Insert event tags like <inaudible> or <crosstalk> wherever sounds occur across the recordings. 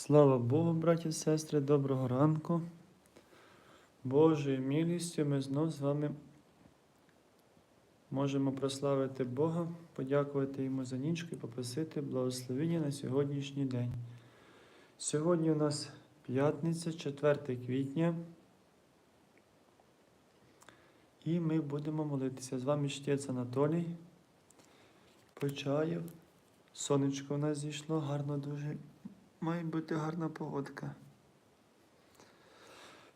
Слава Богу, браті і сестри, доброго ранку. Божою милістю ми знов з вами можемо прославити Бога, подякувати Йому за нічку і попросити благословення на сьогоднішній день. Сьогодні у нас п'ятниця, 4 квітня. І ми будемо молитися. З вами чтець Анатолій. Почаєв. Сонечко у нас зійшло, гарно дуже. Має бути гарна погодка.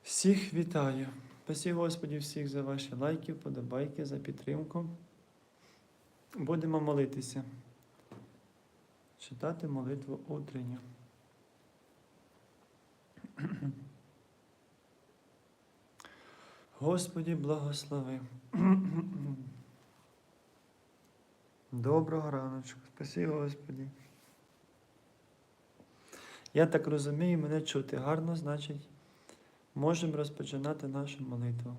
Всіх вітаю. Спасибо, Господі, всіх за ваші лайки, вподобайки, за підтримку. Будемо молитися. Читати молитву утренню. Господі, благослови. Доброго раночку. Спасибо, Господі. Я так розумію, мене чути гарно, значить, можемо розпочинати нашу молитву.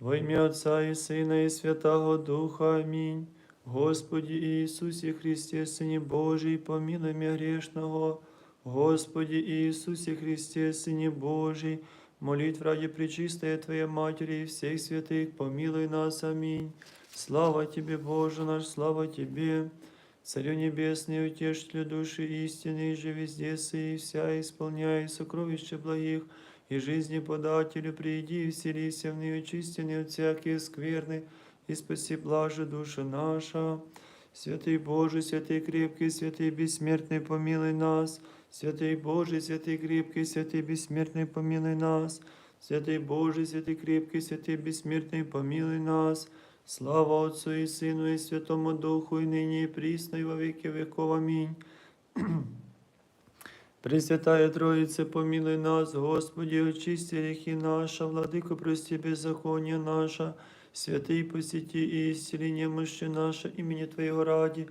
Во ім'я Отця і Сина, і Святого Духа. Амінь. Господі Ісусі Христе, Сині Божий, помилуй мене грешного. Господи Иисусе Христе, Сыне Божий, молитв ради Пречистая Твоей Матери и всех святых, помилуй нас. Аминь. Слава Тебе, Боже наш, слава Тебе, Царю Небесный, Утешителю души истины, же везде сы и вся исполняй сокровища благих, и жизни подателю приди и вселися в нее очистенный от всякие скверны, и спаси блаже душа наша. Святый Боже, святый крепкий, святый бессмертный, помилуй нас. Святый Боже, святый крепкий, святый бессмертный, помилуй нас. Святый Боже, святый крепкий, святый бессмертный, помилуй нас. Слава Отцу и Сыну и Святому Духу, и ныне и присно, и во веки веков. Аминь. <clears throat> Пресвятая Троица, помилуй нас, Господи, очисти грехи наши, Владыко, прости беззаконие наше, святый посети и исцели немощи наше, имени Твоего ради,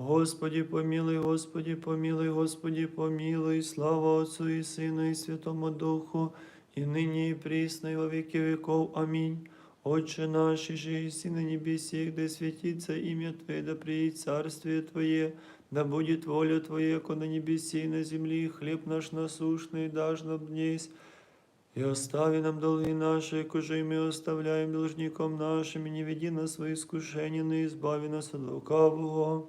Господи, помилуй, Господи, помилуй, Господи, помилуй, слава Отцу и Сыну и Святому Духу, и ныне и присно, и во веки веков. Аминь. Отче наш, же и на небесе, да светится имя Твое, да приедет царствие Твое, да будет воля Твоя, как на небесе и на земле, хлеб наш насущный дашь нам днесь, и остави нам долги наши, кожи мы оставляем должником нашим, и не веди нас в свои искушения, но избави нас от лукавого.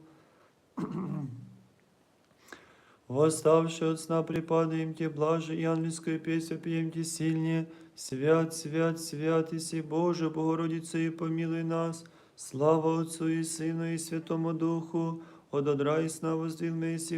Восставши от сна припадаем Тебе, блаже, и ангельскую песню пьем Тебе сильнее. Свят, свят, свят, Иси Боже, Богородица, и помилуй нас. Слава Отцу и Сыну и Святому Духу. От одра и сна воздвил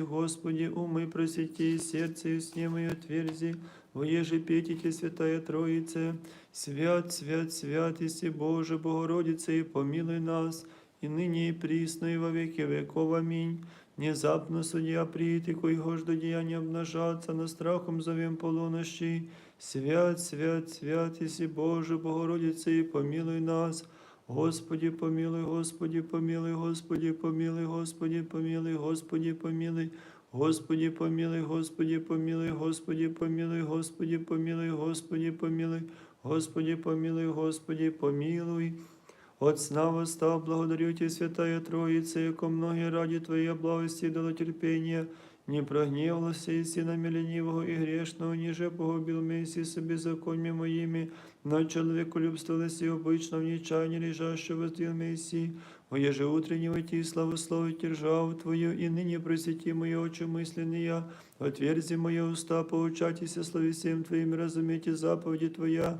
Господи, умы просети, и сердце и сне мое отверзи. Воеже петите, Святая Троице. Свят, свят, свят, Иси Боже, Богородица, и помилуй нас. И ныне и присно, и во веки веков. Аминь. Внезапно судья прийти, коего ж до деяния обнажаться, на страхом зовем полунощи. Свят, свят, свят, Иси Боже, Богородице, и помилуй нас. Господи, помилуй, Господи, помилуй, Господи, помилуй, Господи, помилуй, Господи, помилуй. Господи, помилуй, Господи, помилуй, Господи, помилуй, Господи, помилуй, Господи, помилуй, Господи, помилуй, Господи, помилуй. От сна восстав, благодарю Тебя, Святая Троица, яко многие ради Твоей благости дало терпения, не прогневался и сынами ленивого и грешного, ниже погубил Месси себе законами моими, на человеколюбство леси обычно в нечаянии лежащего воздвил Месси, Воеже утреннего Ти славословить державу Твою, и ныне просвети мои очи мысленные, отверзи мои уста, поучайтесь словесем Твоим, разумейте заповеди Твоя,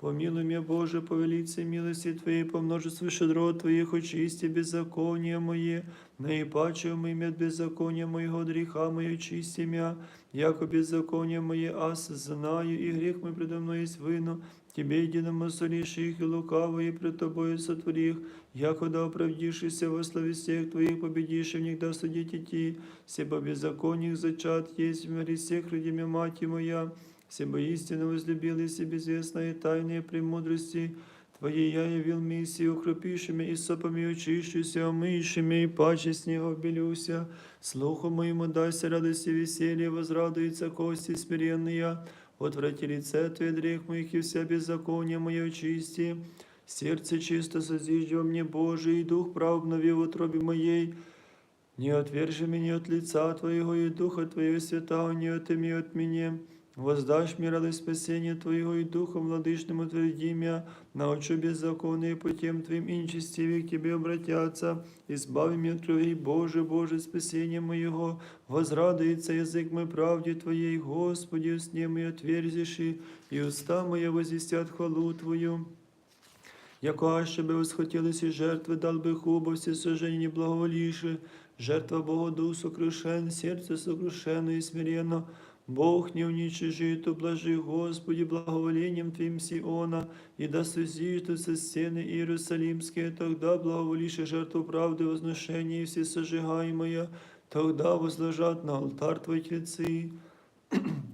Помилуй меня, Боже, по велице милости Твоей, по множеству щедрот Твоих, очисти беззакония мои, наипаче умыми от беззакония моего, от греха мое, очисти меня, яко беззаконие мое, аз знаю, и грех мой предо мной есть вину, Тебе единому солишь их, и лукавые пред Тобою сотворих, якуда оправдившийся во славе всех Твоих, победишь в них да судить идти, себо беззаконных зачат есть в мире всех родимя мать моя, себо истинно возлюбил и себе известные тайные премудрости, Твоей я явил миссии, укропившими и сопами очищуся, омыйшими и паче снега белюся. Слуху моему дайся радости и веселье, возрадуется кости смиренные. Отврати лице Твое грех моих и вся беззаконие мое очисти. Сердце чисто созижди во мне, Боже, и дух прав обнови в утробе моей. Не отвержи меня от лица Твоего, и Духа Твоего святого не отыми от меня. Воздашь мне радость спасения Твоего, и Духом владычным утверди меня, научу беззаконные путем Твоим и нечестивые к Тебе обратятся. Избави меня от крови, Боже, Боже, спасение моего. Возрадуется язык мой правде Твоей, Господи, усне мой отверзишь, и уста моя возвестят хвалу Твою. Яко аще би восхотілися жертви, дал би хубо всі сожжені благоволіше, жертва Богоду сокрушен, серце сокрушено и смиренно, Бог не уничижит, блажи Господи, благоволением Твоим Сиона, и да созиждутся стены Иерусалимские, тогда благоволише жертву правды, возношения и все сожигаемое, тогда возложат на алтарь Твой тельцы. <clears throat>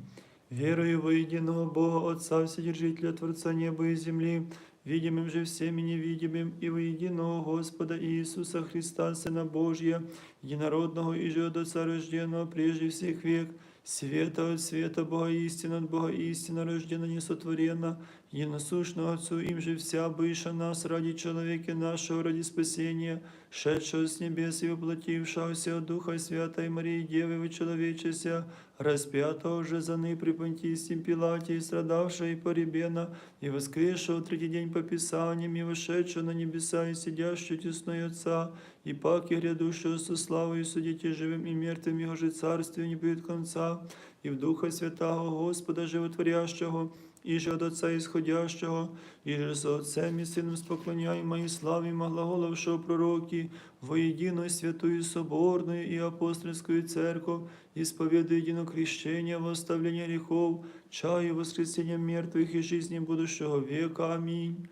Верую во единого Бога, Отца, Вседержителя, Творца неба и земли, видимым же всеми невидимым, и во единого Господа Иисуса Христа, Сына Божия, единородного и же от Отца рожденного прежде всех век, света от света, Бога истина от Бога истина, рождена несотворена, единосущного Отцу, им же вся быша нас ради человека нашего, ради спасения, шедшего с небес и воплотившегося от Духа Святой Марии Девы, вычеловечеся, распятого же за ны при Понтийском Пилате, и страдавшего и поребена, и воскресшего в третий день по Писаниям, и вошедшего на небеса, и сидящего тесной Отца, и паки грядущего со славой, и судите живым и мертвым, Его же царствие не будет конца, и в Духа Святого Господа Животворящего, и же от Отца Ісходящого, і же со Отцем і Сином споклоняємо і славі маглаголовшого пророки, воєдиної святої Соборної і и апостольскую церковь, сповіду едино крещение, восставление гріхов, чаю воскресіння мертвих і житті будущего века. Аминь.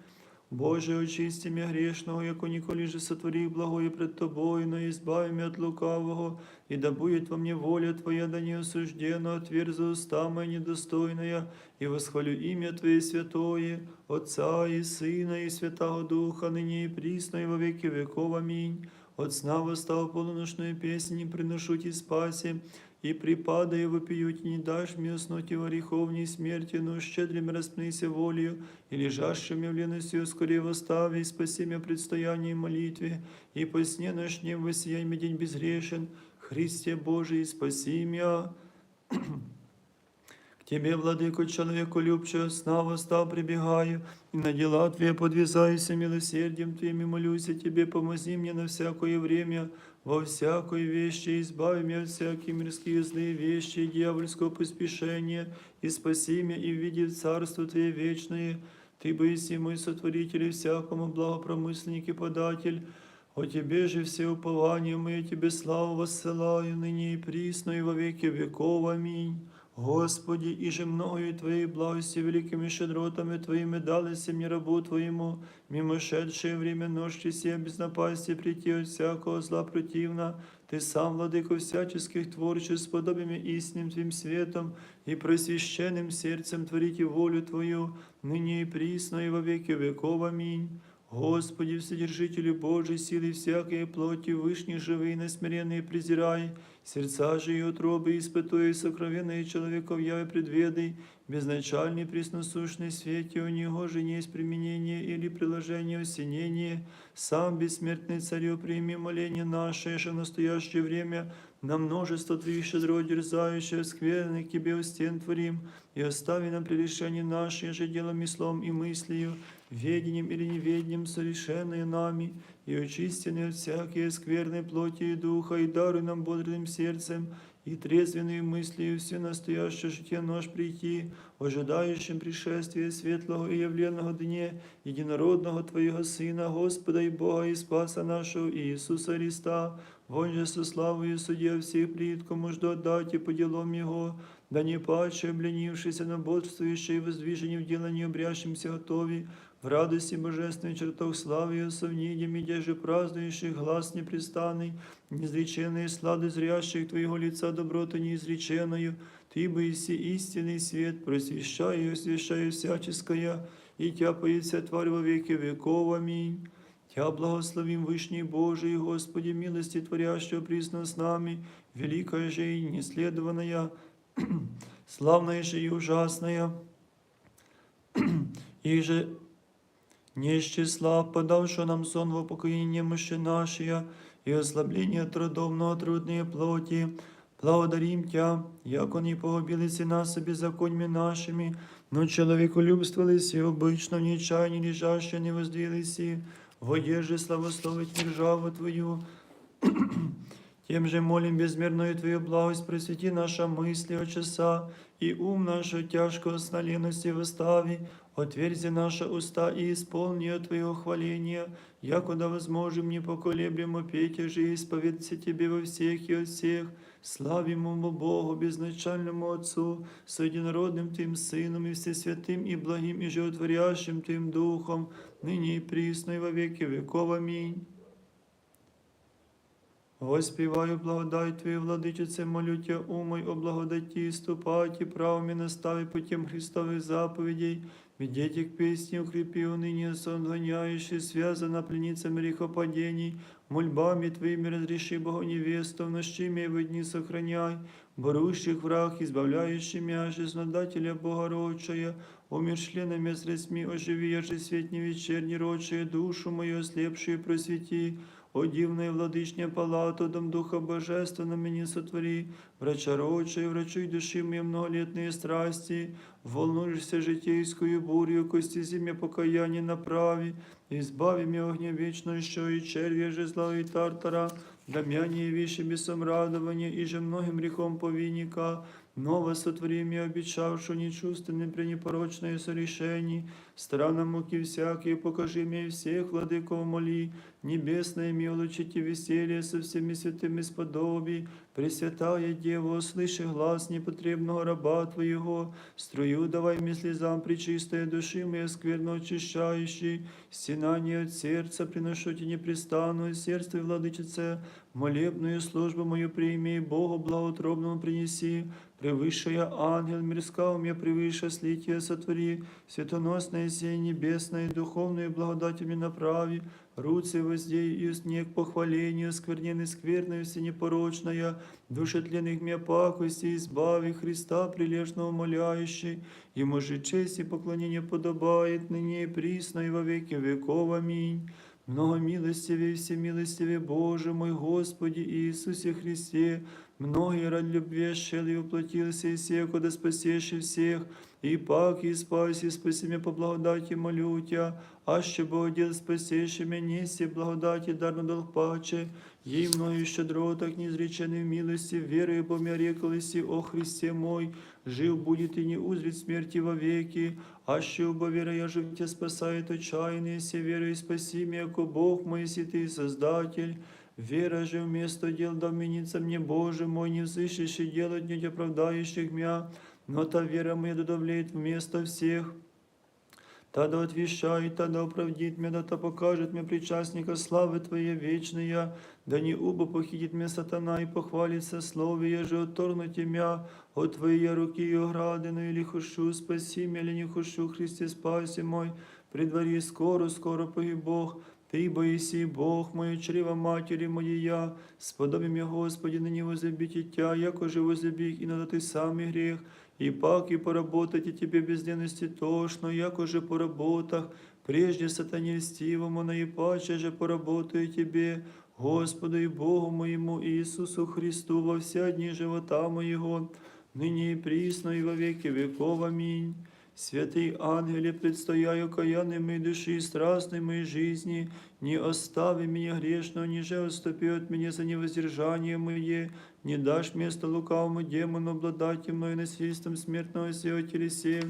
Боже, очисти меня грешного, яко николи же сотвори благое пред Тобою, но избави меня от лукавого, и да будет во мне воля Твоя, да не осуждена, отверза уста моя недостойная, и восхвалю имя Твое святое, Отца и Сына и Святого Духа, ныне и присно, и во веки веков. Аминь. От сна восстал полуношную песнь, приношу Ти спаси, и припадая вопиют, не дашь мне уснуть во греховней смерти, но щедрым распнися волею, и лежащим явленностью скорее восстави, и спаси меня предстоянии молитве, и по сне ночнем воссияй мне день безгрешен, Христе Божий, спаси меня. <clears throat> К Тебе, владыко, человеку любчего, сна восстав прибегаю, и на дела Твои подвязаюсь милосердием Твоим, и молюсь о Тебе, помози мне на всякое время, во всякой вещи, избави меня от всяких мирских злых вещей, дьявольского поспешения, и спаси меня, и введи в Царство Твое вечное. Ты боиси мой сотворитель и всякому благопромысленник и податель, о Тебе же все упования мои, Тебе славу воссылаю ныне и присно, и во веки веков. Аминь. Господи, и же мною Твоей благости великими щедротами Твоими далися мне рабу Твоему, мимошедшее время ночи сия без напасти прийти от всякого зла противна, Ты сам, владыко всяческих творчеств, подобиями истинным Твоим светом и просвященным сердцем творите волю Твою, ныне и присно, и во веки веков. Аминь. Господи, Вседержителю Божий, силы всякой плоти, вышний, живый, насмиренный, презирай, сердца же и утробы, испытуя сокровенные человеков яве предведай, безначальный, пресносущный свете, у него же не есть применение или приложение осенение, сам бессмертный царю, прими моление наше, же в настоящее время на множество Твоих щедро дерзающих, скверных к Тебе у стен творим, и остави нам прегрешение наше, же делом и словом и мыслью, ведением или неведением совершенные нами, и очистенные от всякие скверной плоти и духа, и даруй нам бодрым сердцем, и трезвенные мысли, и все настоящее житие нож прийти, ожидающим пришествия светлого и явленного дне, единородного Твоего Сына, Господа и Бога и Спаса нашего Иисуса Христа, Вон же со славою судья всех пред, кому жду отдать по делам Его, да не паче, обленившийся на бодствующий и воздвижении в делании обрящимся готови, в радости божественной чертог славы и совнидем, и же празднующих глаз непрестанный, неизреченные слады зрящих Твоего лица доброты неизреченную, Ты бы иси истинный свет, просвещай и освящай всяческое, и Тя поется тварь во веки веков. Аминь. Тя благословим Вышний Божий, Господи, милости творящего присно с нами, великая же и неследованная, <clears throat> славная же и ужасная, <clears throat> и же не числа, подавшего нам сон в упокоение мыши наши, и ослабление трудов трудные плоти, благодарим Тя, яко не погубились нас и беззаконьми нашими, но человеколюбствовались и обычно в нечаянии лежащие не воздвились, и в одежде славословить державу Твою, тем же молим безмерную Твою благость, просвети наша мысли от часа, и ум нашу тяжкого сна лености восстави, отверзи наши уста и исполни от Твоего хваления, якуда возможем непоколеблемо петь же и исповедаться Тебе во всех и от всех, славимому Богу, безначальному Отцу, с единородным Твоим Сыном и Всесвятым и благим и животворящим Твоим Духом, ныне и присно и во веки веков. Аминь. Воспіваю благодать Твою, владичице, молю Тя, умой о благодаті, ступати, правом и настави путем Христовых заповедей, ведите к песне, укрепи уныние, сон гоняющий, связана пленницами грехопадений, мольбами Твоими разреши Богу невесту, в нощи мей в дни сохраняй, борущих враг, избавляющий мяжи, знадателя Богородчая, умершленными средствами оживи, яже свет не вечерний, рочая, душу мою ослепшую просвети, о дивная владычня палату, дом Духа Божественного мені сотвори, врача рочей, врачуй души мне многолетные страсти, волнуешься житейскую бурью, кости зимя покаяние направи, избави меня огня вечно еще и червя же зла и тартара, дамяне вещи бесом радования, и же многим грехом повинника, Ново сотвори мне, обещавшую нечувственным при непорочное сорешении, странно муки всякие, покажи мне всех, владыков моли, небесное мне улучите веселье со всеми святыми сподобий, Пресвятая Дева, услыши глаз непотребного раба Твоего, струю давай мне слезам причистая души моя скверно очищающий, стенание от сердца приношу тебе непрестанную сердце, владычице, молебную службу мою прими, и Богу благоутробному принеси, превысшая ангел мирска, мне превыше слитие сотвори, светоносное сей небесное, духовную благодать мне направи, руцы воздей и снег похвалению, скверненный скверную всенепорочная, душетленных мне пакости, избави Христа прилежно умоляющий, Ему же честь и поклонение подобает ныне и присно и во веки веков. Аминь. Много милостивее, всемилостивее Боже мой Господи Иисусе Христе, многие ради любви шел и воплотился и всех, куда спасешь всех, и пак и спаси, и спаси меня по благодати молю Тя, а ще Богодел спасешь меня, неси благодати, дарно долг паче, ей мною щедротах неизреченной милости, верою бо меня реколися, о Христе мой, жив будет и не узрит смерти вовеки, а ще убо вера я жив Тебя спасает отчаянные, все верой спаси меня, ко Бог мой, си Ты Создатель, Вера же вместо дел да вменится мне, Боже мой, не взыщешь и делать не оправдающих меня, но та вера моя додавляет вместо всех. Та да отвещает, та оправдит меня, да покажет мне причастника славы Твоей вечная, да не убо похитит меня сатана и похвалится слове, я же отторгнуть меня от Твоей руки и оградину, или хочу, спаси меня, или не хочу, Христе, спаси мой, при скоро, скоро погиб Бог, Ты, боиси, Бог мой, чрева матери моя, сподоби меня, Господи, ныне возлюбить Тя, яко же возлюбих, и надо Ты самый грех, и пак и поработать и Тебе без лености тошно, яко же по работах, прежде сатане льстивому, наипаче же поработаю Тебе, Господу и Богу моему Иисусу Христу во вся дни живота моего, ныне и присно и во веки веков. Аминь. Святый ангеле, предстояю окаянной моей души и страстной моей жизни, не остави меня грешного, ниже отступи от меня за невоздержание мое, не дашь место лукавому демону, обладать мною насильством смертного сего телесе,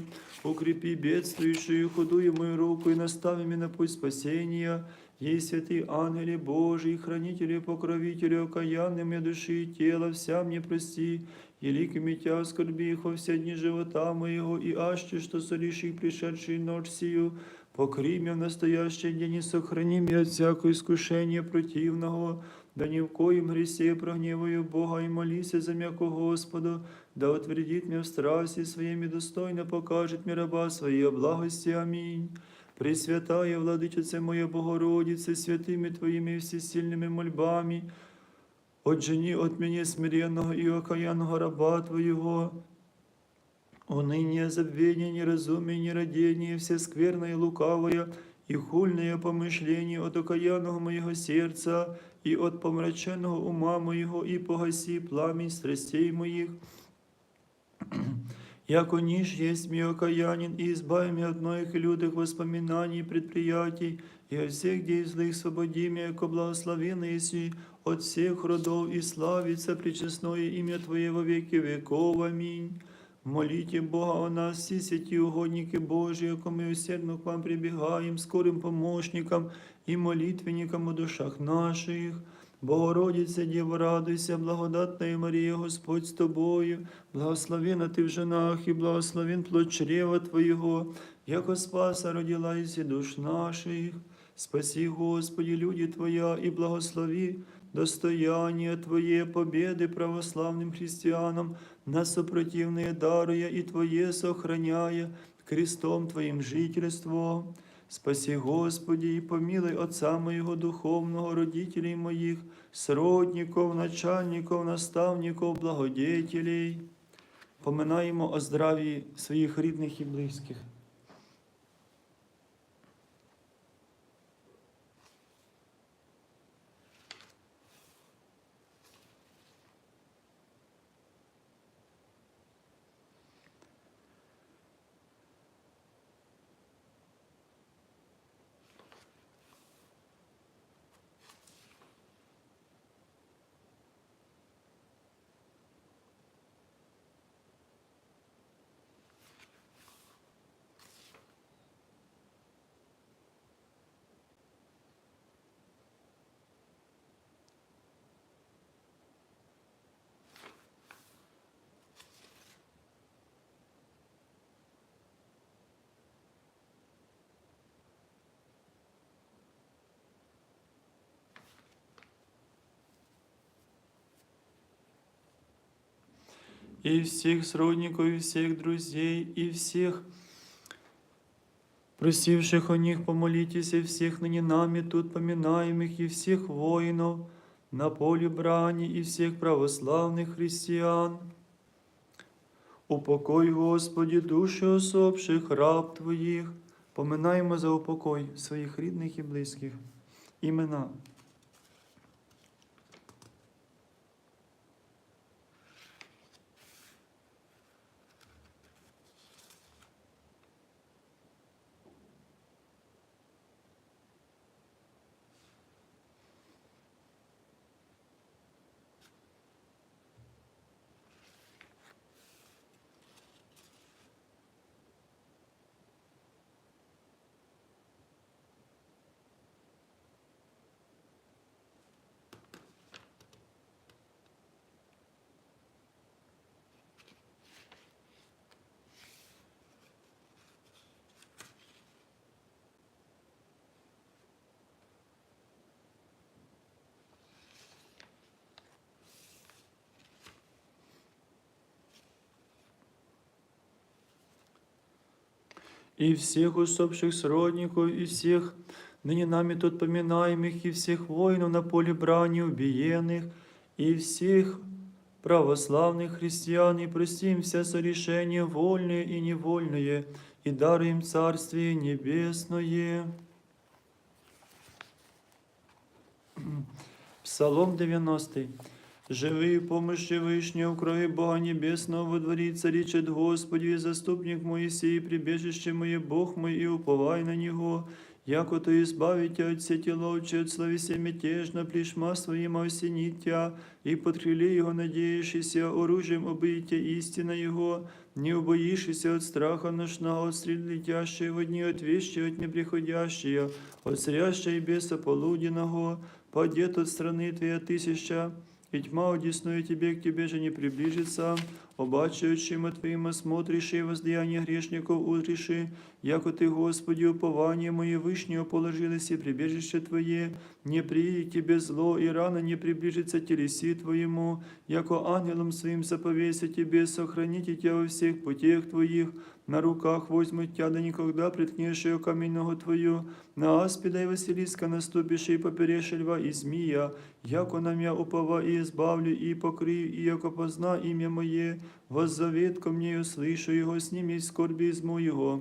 укрепи бедствующую худую мою руку и настави меня на путь спасения, Ей святый ангеле Божий, хранитель и покровитель окаянный мне души и тела, вся мне прости, и ликами тя скорби их все дни живота моего, и аще, что солишь пришедший ночь сию, покри в настоящий день и сохрани меня от всякого искушения противного, да ни в коем гресе прогневаю Бога и молися за м'яко Господу, да утвердит меня в страсти своими достойно покажет мне раба своей благости. Аминь. Пресвятая владичице моя Богородице, святими Твоими всесильными мольбами, отжени от меня смиренного и окаянного раба Твоего, уныние, забвение, неразумие, нерадение, все скверное лукавое, и хульное помышление от окаянного моего сердца, и от помраченного ума моего, и погаси пламень страстей моих, Яко ниж есть мой окаянин, и избави меня от многих и лютых воспоминаний и предприятий, и от всех дей злых свободи меня, яко благословенный еси от всех родов, и славится причестное имя Твое во веки веков. Аминь. Молите Бога о нас, все святі угодники Божии, яко мы усердно к вам прибегаем, скорым помощникам и молитвенникам о душах наших. Богородице, Діво, радуйся, благодатна Марія, Господь з тобою, благословена ти в женах і благословен плод чрева Твоєго, яко спаса родила isi душ наших. Спаси, Господи, люди Твоя, и благослови достояние Твое, победы православным христианам, нас сопротивные даруя и Твое сохраняя, крестом Твоим жительство. Спаси, Господи, і помілий Отца моєго духовного, родителей моїх, сродников, начальников, наставников, благодетелей. Поминаємо о здраві своїх рідних і близьких. и всех сродников, и всех друзей, и всех просивших о них помолитесь, и всех ныне нами тут поминаемых, и всех воинов на поле брани, и всех православных христиан. Упокой, Господи, душі особших раб Твоїх, поминаємо за упокой своїх рідних і близьких. Імена и всех усопших сродников, и всех ныне нами тут поминаемых, и всех воинов на поле брани убиенных, и всех православных христиан, и простим все сорешения вольные и невольные, и даруем Царствие Небесное. Псалом 90. Живи в помощи Вышнего, в крови Бога Небесного, во дворе царичет Господи, заступник Моисей, прибежище мое, Бог мой, и уповай на Него. Яко то избавите от сети ловчи, от словеся мятежно, плешма своим осенит тя, и под крыле Его надеющийся, оружием обыйте истина Его, не убоишься от страха ношного, от стрел летящей в дни, от вещи, от неприходящие, от зрящей беса полуденного, падет от страны Твоя тысяча, и тьма одесную тебе, к тебе же не приближится, обаче очима Твоим смотришь и воздаяние грешников узриши, яко Ты, Господи, упование мое вышнее положилось и прибежище Твое, не приедет Тебе зло, и рано не приближится телеси Твоему, яко ангелом своим заповеся Тебе, сохраните Тебя во всех путях Твоих, на руках возьмут Тя, да никогда приткнешь ее каменного Твою, на аспида и Василиска наступишь и поперешь льва и змия, яко на мя упова и избавлю, и покрию, и яко позна имя Мое, воззовет ко мне, и услышу Его, сними скорби из моего.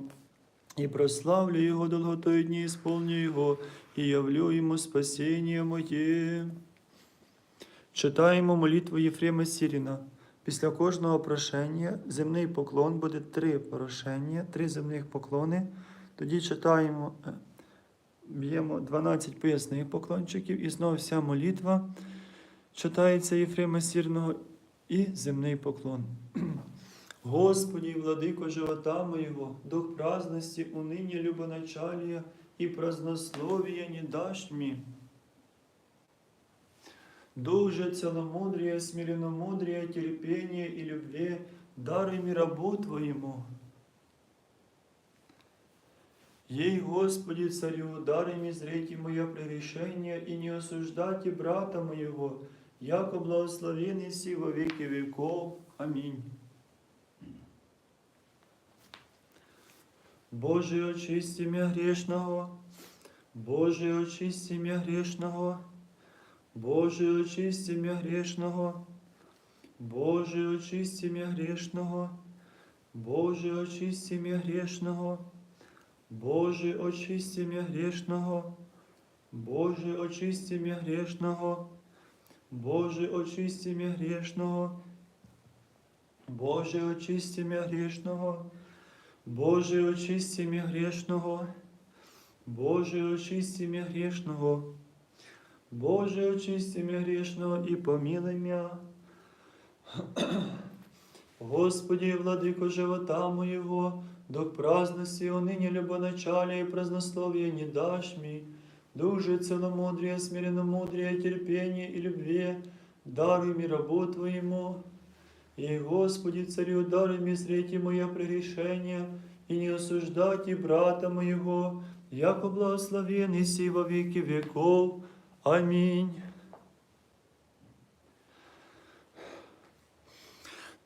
И прославлю Его долготою дни, исполню Его, и явлю Ему спасение моє. Читаємо молитву Єфрема Сіріна. Після кожного прошення земний поклон буде три прошення, три земних поклони. Тоді читаємо, е, б'ємо 12 поясних поклончиків, і знову вся молитва читається Єфрема Сірного і земний поклон. <clears throat> Господи, владыко живота моего, дух праздности, уныния, любоначалия и празднословия не дашь мне. Дух же целомудрия, смиренномудрия, терпения и любви, даруй мне рабу Твоему. Ей, Господи, царю, даруй мне зрейте мое прегрешение и не осуждайте брата моего, яко благословен си во веки веков. Аминь. Боже, очисти меня грешного, Боже, очисти меня грешного, Боже, очисти меня грешного, Боже, очисти меня грешного, Боже, очисти меня грешного, Боже, очисти меня грешного, Боже, очисти меня грешного, Боже, очисти меня грешного, Боже, очисти меня грешного, Боже, очисти меня грешного, Боже, очисти меня грешного, Боже, очисти меня грешного и помилуй меня. <clears throat> Господи, владыко живота моего, дух праздности, уныне любоначалия и празднословия не дашь мне, дух же целомудрия, смиренномудрия, терпения и любви, даруй мне рабу Твоему. И, Господи, царю, даруй мне зрейте мое прегрешение, и не осуждайте брата моего, яко благословен и во веки веков. Аминь.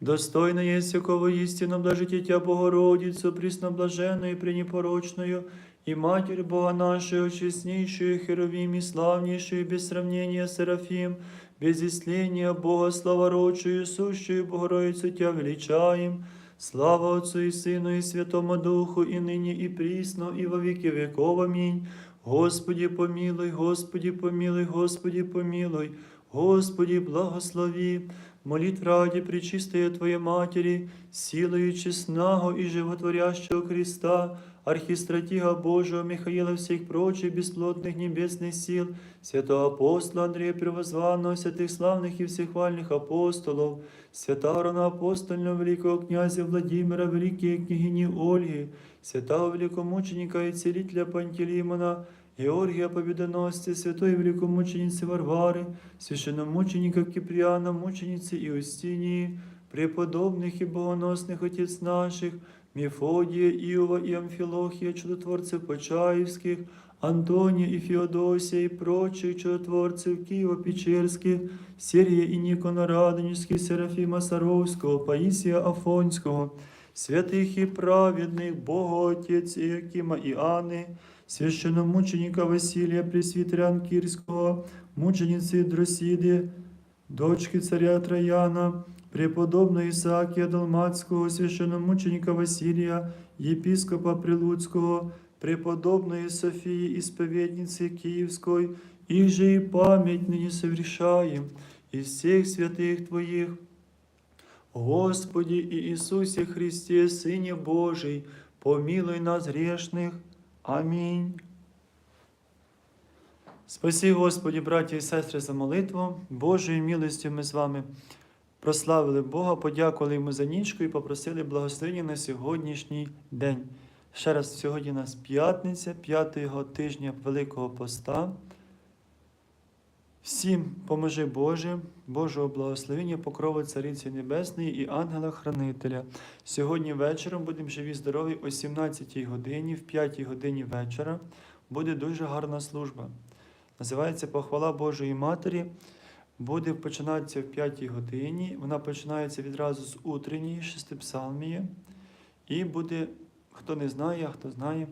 Достойно є всякого істину блажитіття Богородицю, прісноблаженою, пренепорочною, і Матір Бога нашої, чеснішої, херовім і славнішої, без сравнення Серафім, без ісління Бога, славорочою, сущою Богородицю Тя величаєм. Слава Отцу і Сину, і Святому Духу, і нині, і прісно, і во віки віков. Амінь. Господі помилуй, Господі помилуй, Господі помилуй, Господі благослови, молит раді причистої Твоє Матері, силою чесного і животворящого Христа, архистратига Божого Михаила всіх прочих бесплотных небесних сіл, святого апостола Андрея Первозванного, святих славних и всех вальных апостолов, святарона апостольного великого князя Владимира, великої княгині Ольги, святого великомученика и целителя Пантелеймона, Георгия Победоносца, святой великомученицы Варвары, священномученика Киприана, мученицы Иустинии, преподобных и богоносных отец наших, Мефодия, Иова и Амфилохия, чудотворцев Почаевских, Антония и Феодосия и прочих чудотворцев Киево-Печерских, Сергия и Никона Радонежских, Серафима Саровского, Паисия Афонского, святих і праведних, Боготець Якима і Анни, священомученика Василія Пресвітерян Кірського, мученіці Дросіди, дочки царя Трояна, преподобного Ісаакія Долмацького, священномученика Василія, єпископа Прилуцького, преподобної Софії Исповедницы Київської, їх же і память нині совершаем, из всіх святих Твоїх. Господі і Ісусі Христе, Сині Божий, помилуй нас грешних. Амінь. Спасі, Господі, браті і сестри, за молитву. Божою милостю ми з вами прославили Бога, подякували йому за нічку і попросили благословення на сьогоднішній день. Ще раз, сьогодні у нас п'ятниця, п'ятого тижня Великого Поста. Всім поможи Боже, Божого благословення, покрови Цариці Небесної і ангела-хранителя. Сьогодні вечором будемо живі здорові о 17-й годині, в 5-й годині вечора. Буде дуже гарна служба. Називається Похвала Божої Матері. Буде починатися в 5-й годині. Вона починається відразу з утренньої шестипсалмії. І буде, хто не знає, хто знає,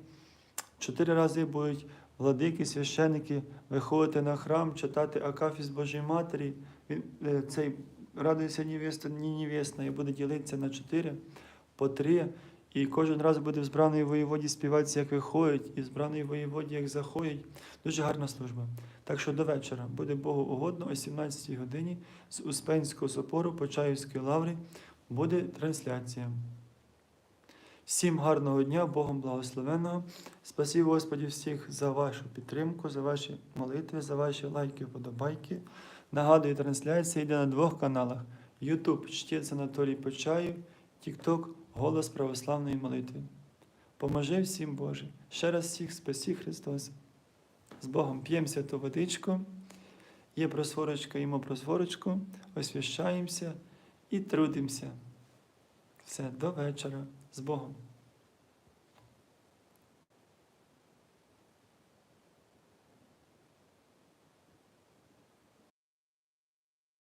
чотири рази будуть владики, священики виходити на храм, читати Акафіс Божої Матері. Він, е, цей радується невеста, ні невесна, і буде ділитися на чотири, по три. І кожен раз буде в збраної воєводі співатися, як виходять, і в збраної воєводі, як заходять. Дуже гарна служба. Так що до вечора буде Богу угодно о 17 годині з Успенського собору Почаївської лаври буде трансляція. Всім гарного дня, Богом благословенного. Спасибо Господі всіх за вашу підтримку, за ваші молитви, за ваші лайки, вподобайки. Нагадую, трансляція йде на двох каналах: YouTube Чтець Анатолій Почаєв, TikTok Голос Православної молитви. Поможи всім Боже. Ще раз всіх спасі Христос. З Богом п'ємо святу водичку, є просворочка, їмо просворочку, освящаємося і трудимося. Все, до вечора. З Богом.